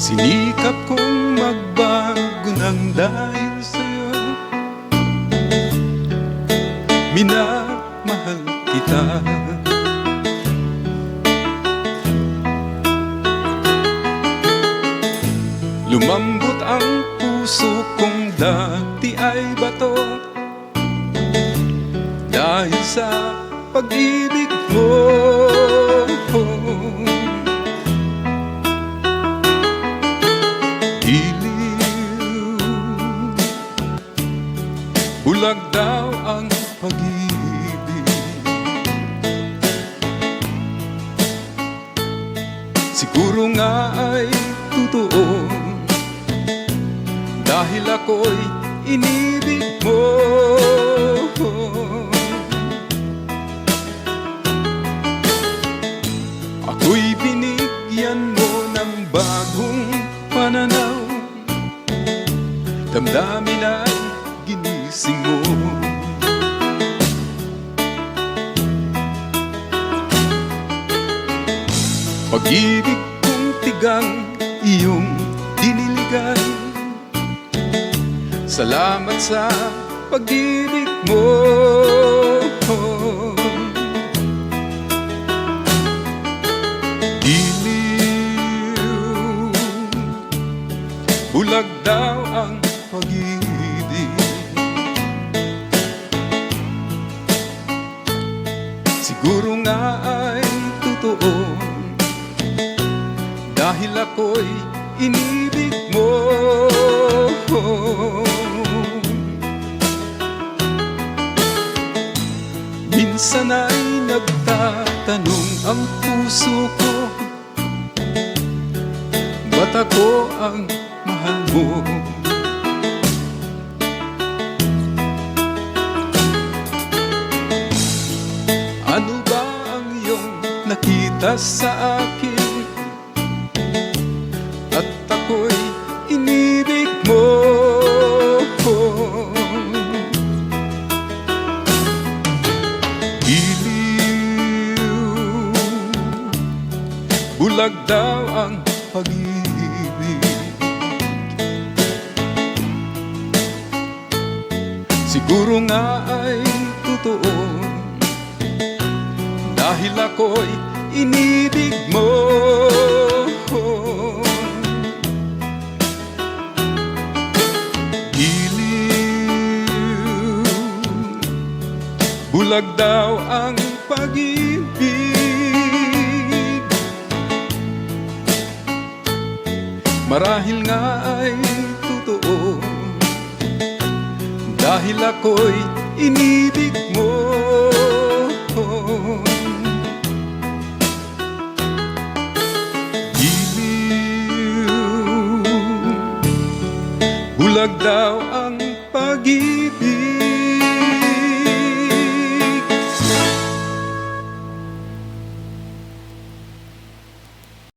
Pangarap kong magbago ng dahil sa'yo. Minamahal kita. Lumambot ang puso kong dati ay bato. Dahil sa pag-ibig mo Iliw Bulag daw ang pag-ibig. Siguro nga ay totoo. Dahil ako'y inibig mo Damdamin ay ginising mo. Pag-ibig kong tigang iyong diniligan Salamat sa pag-ibig mo pag-ibig. Siguro nga ay totoo. Dahil ako'y inibig mo. Minsan ay nagtatanong ang puso ko Ba't ako ang mahal mo? Nakita sa akin? At ako'y inibig mo Iliw Bulag daw ang pag-ibig. Siguro nga ay totoo. Dahil ako'y inibig mo. Iliw Bulag daw ang pag-ibig. Marahil nga ay totoo. Dahil ako'y inibig mo Bulag daw ang pag-ibig